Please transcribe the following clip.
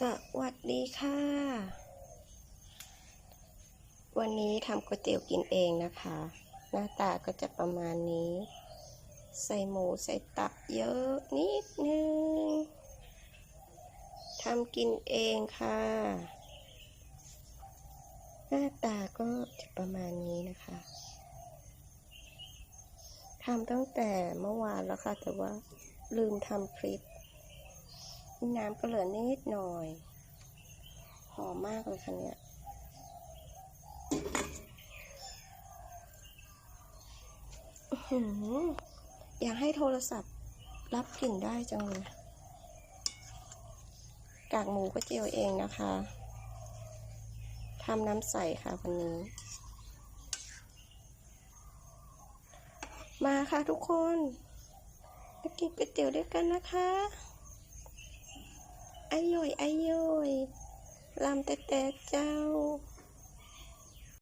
สวัสดีค่ะ วันนี้ทำก๋วยเตี๋ยวกินเองนะคะ หน้าตาก็จะประมาณนี้ ใส่หมูใส่ตับเยอะนิดนึงทำกินเองค่ะ หน้าตาก็จะประมาณนี้นะคะทำตั้งแต่เมื่อวานแล้วค่ะ แต่ว่าลืมทำคลิป น้ำก็เหลือนิดหน่อย หอมมากเลยค่ะเนี่ยอยากให้โทรศัพท์รับกลิ่นได้จังเลย กากหมูก็เจียวเองนะคะทำน้ำใสค่ะวันนี้ มาค่ะทุกคน มากินก๋วยเตี๋ยวด้วยกันนะคะ อาย่อยอาย่